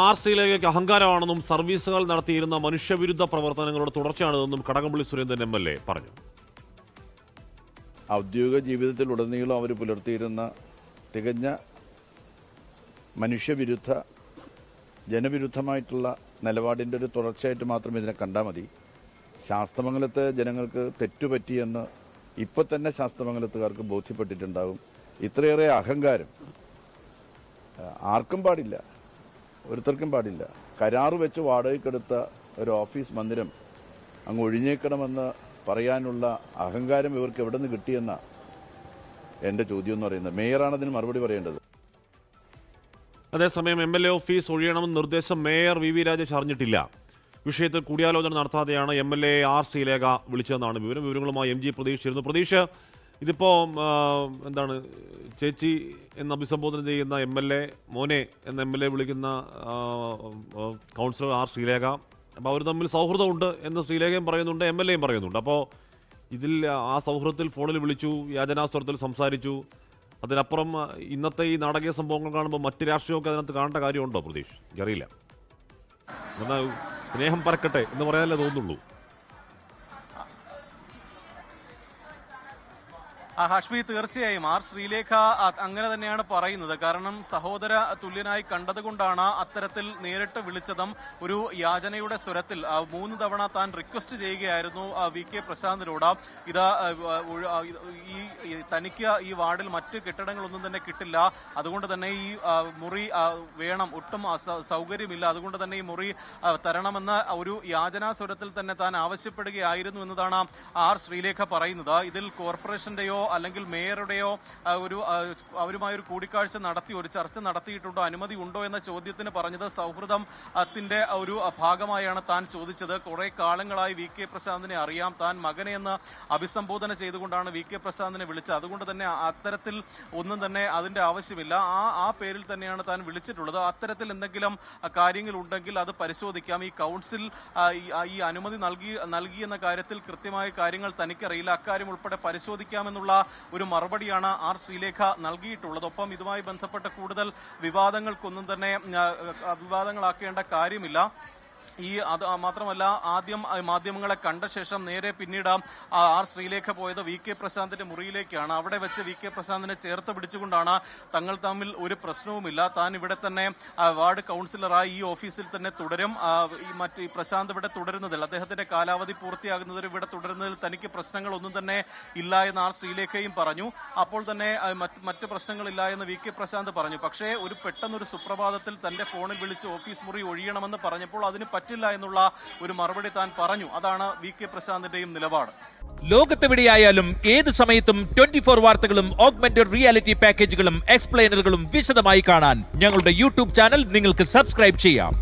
R സിയിലേക്ക് അഹങ്കാരമാണെന്നും സർവീസുകൾ നടത്തിയിരുന്ന മനുഷ്യവിരുദ്ധ പ്രവർത്തനങ്ങളുടെ തുടർച്ചയാണിതെന്നും Kadakampally Surendran M L A പറഞ്ഞു. ഔദ്യോഗിക ജീവിതത്തിലുടനീളം അവർ പുലർത്തിയിരുന്ന തികഞ്ഞ മനുഷ്യവിരുദ്ധ ജനവിരുദ്ധമായിട്ടുള്ള നിലപാടിന്റെ ഒരു തുടർച്ചയായിട്ട് മാത്രം ഇതിനെ കണ്ടാൽ മതി. ശാസ്തമംഗലത്തെ ജനങ്ങൾക്ക് തെറ്റുപറ്റിയെന്ന് ഇപ്പം തന്നെ ശാസ്ത്രമംഗലത്തുകാർക്ക് ബോധ്യപ്പെട്ടിട്ടുണ്ടാകും. ഇത്രയേറെ അഹങ്കാരം ആർക്കും പാടില്ല. ഒരുത്തർക്കും പാടില്ല. കരാറ് വെച്ച് വാടകയ്ക്കെടുത്ത ഒരു ഓഫീസ് മന്ദിരം അങ്ങ് ഒഴിഞ്ഞേക്കണമെന്ന് പറയാനുള്ള അഹങ്കാരം ഇവർക്ക് എവിടെ നിന്ന് കിട്ടിയെന്ന എന്റെ ചോദ്യം എന്ന് പറയുന്നത്. മേയറാണ് അതിന് മറുപടി പറയേണ്ടത്. അതേസമയം എം എൽ എ ഓഫീസ് ഒഴിയണമെന്ന് നിർദ്ദേശം മേയർ വി വി രാജേഷ് അറിഞ്ഞിട്ടില്ല. വിഷയത്തിൽ കൂടിയാലോചന നടത്താതെയാണ് M L A R Sreelekha വിളിച്ചതെന്നാണ് വിവരം. വിവരങ്ങളുമായി എം ജി പ്രതീക്ഷിച്ചിരുന്നു പ്രതീക്ഷ ഇതിപ്പോ ആ, എന്താണ് ചേച്ചി എന്ന് അഭിസംബോധന ചെയ്യുന്ന എം എൽ എ മോനെ എന്ന എം എൽ എ വിളിക്കുന്ന കൗൺസിലർ ആർ ശ്രീലേഖ. അപ്പോൾ അവർ തമ്മിൽ സൗഹൃദമുണ്ട് എന്ന് ശ്രീലേഖയും പറയുന്നുണ്ട് എം എൽ എയും പറയുന്നുണ്ട്. അപ്പോൾ ഇതിൽ ആ സൗഹൃദത്തിൽ ഫോണിൽ വിളിച്ചു യാചനാസ്വരത്തിൽ സംസാരിച്ചു. അതിനപ്പുറം ഇന്നത്തെ ഈ നാടകീയ സംഭവങ്ങൾ കാണുമ്പോൾ മറ്റ് രാഷ്ട്രീയമൊക്കെ അതിനകത്ത് കാണേണ്ട കാര്യമുണ്ടോ പ്രതീഷ്? എനിക്കറിയില്ല. എന്നാൽ സ്നേഹം പറക്കട്ടെ എന്ന് പറയാനല്ലേ തോന്നുള്ളൂ ഹാഷ്മി തീർച്ചയായും. ആർ ശ്രീലേഖ അങ്ങനെ തന്നെയാണ് പറയുന്നത്. കാരണം സഹോദര തുല്യനായി കണ്ടതുകൊണ്ടാണ് അത്തരത്തിൽ നേരിട്ട് വിളിച്ചതും ഒരു യാചനയുടെ സ്വരത്തിൽ. മൂന്ന് തവണ താൻ റിക്വസ്റ്റ് ചെയ്യുകയായിരുന്നു വി കെ പ്രശാന്തിനോട്. ഇത് ഈ തനിക്ക് ഈ വാർഡിൽ മറ്റ് കെട്ടിടങ്ങളൊന്നും തന്നെ കിട്ടില്ല. അതുകൊണ്ട് തന്നെ ഈ മുറി വേണം. ഒട്ടും സൗകര്യമില്ല. അതുകൊണ്ട് തന്നെ ഈ മുറി തരണമെന്ന് ഒരു യാചനാ സ്വരത്തിൽ തന്നെ താൻ ആവശ്യപ്പെടുകയായിരുന്നു എന്നതാണ് ആർ ശ്രീലേഖ പറയുന്നത്. ഇതിൽ കോർപ്പറേഷന്റെയോ അല്ലെങ്കിൽ മേയറുടെയോ ഒരു അവരുമായി ഒരു കൂടിക്കാഴ്ച നടത്തി ഒരു ചർച്ച നടത്തിയിട്ടുണ്ടോ അനുമതി ഉണ്ടോ എന്ന ചോദ്യത്തിന് പറഞ്ഞത് സൗഹൃദം ത്തിന്റെ ഒരു ഭാഗമായാണ് താൻ ചോദിച്ചത്. കുറെ കാലങ്ങളായി വി കെ പ്രശാന്തിനെ അറിയാം. താൻ മകനെ അഭിസംബോധന ചെയ്തുകൊണ്ടാണ് വി കെ പ്രശാന്തിനെ വിളിച്ചത്. അതുകൊണ്ട് തന്നെ അത്തരത്തിൽ ഒന്നും തന്നെ അതിന്റെ ആവശ്യമില്ല. ആ ആ പേരിൽ തന്നെയാണ് താൻ വിളിച്ചിട്ടുള്ളത്. അത്തരത്തിൽ എന്തെങ്കിലും കാര്യങ്ങൾ ഉണ്ടെങ്കിൽ അത് പരിശോധിക്കാം. ഈ കൗൺസിൽ ഈ- അനുമതി നൽകി നൽകിയെന്ന കാര്യത്തിൽ കൃത്യമായ കാര്യങ്ങൾ തനിക്കറിയില്ല. അക്കാര്യം ഉൾപ്പെടെ പരിശോധിക്കാമെന്നുള്ള ഒരു മറുപടിയാണ് ആർ ശ്രീലേഖ നൽകിയിട്ടുള്ളത്. ഒപ്പം ഇതുമായി ബന്ധപ്പെട്ട കൂടുതൽ വിവാദങ്ങൾക്കൊന്നും തന്നെ വിവാദങ്ങളാക്കേണ്ട കാര്യമില്ല. ഈ അത് മാത്രമല്ല ആദ്യം മാധ്യമങ്ങളെ കണ്ട ശേഷം നേരെ പിന്നീട് ആർ ശ്രീലേഖ പോയത് വി കെ പ്രശാന്തിന്റെ മുറിയിലേക്കാണ്. അവിടെ വെച്ച് വി കെ പ്രശാന്തിനെ ചേർത്ത് പിടിച്ചുകൊണ്ടാണ് തങ്ങൾ തമ്മിൽ ഒരു പ്രശ്നവുമില്ല. താൻ ഇവിടെ തന്നെ വാർഡ് കൗൺസിലറായി ഈ ഓഫീസിൽ തന്നെ തുടരും. മറ്റ് പ്രശാന്ത് ഇവിടെ തുടരുന്നതിൽ അദ്ദേഹത്തിന്റെ കാലാവധി പൂർത്തിയാകുന്നതിൽ ഇവിടെ തുടരുന്നതിൽ തനിക്ക് പ്രശ്നങ്ങളൊന്നും തന്നെ ഇല്ല എന്ന് ആർ ശ്രീലേഖയും പറഞ്ഞു. അപ്പോൾ തന്നെ മറ്റ് പ്രശ്നങ്ങളില്ല എന്ന് വി കെ പ്രശാന്ത് പറഞ്ഞു. പക്ഷേ ഒരു പെട്ടെന്നൊരു സുപ്രഭാതത്തിൽ തന്റെ ഫോണിൽ വിളിച്ച് ഓഫീസ് മുറി ഒഴിയണമെന്ന് പറഞ്ഞപ്പോൾ അതിന് പറ്റില്ല എന്നുള്ള ഒരു മറുപടി താൻ പറഞ്ഞു. അതാണ് വി കെ പ്രശാന്തിന്റെയും നിലപാട്. ലോകത്തെവിടെയായാലും ഏത് സമയത്തും ട്വന്റി ഫോർ വാർത്തകളും ഓഗ്മെന്റഡ് റിയാലിറ്റി പാക്കേജുകളും എക്സ്പ്ലെയിനറുകളും വിശദമായി കാണാൻ ഞങ്ങളുടെ യൂട്യൂബ് ചാനൽ നിങ്ങൾക്ക് സബ്സ്ക്രൈബ് ചെയ്യാം.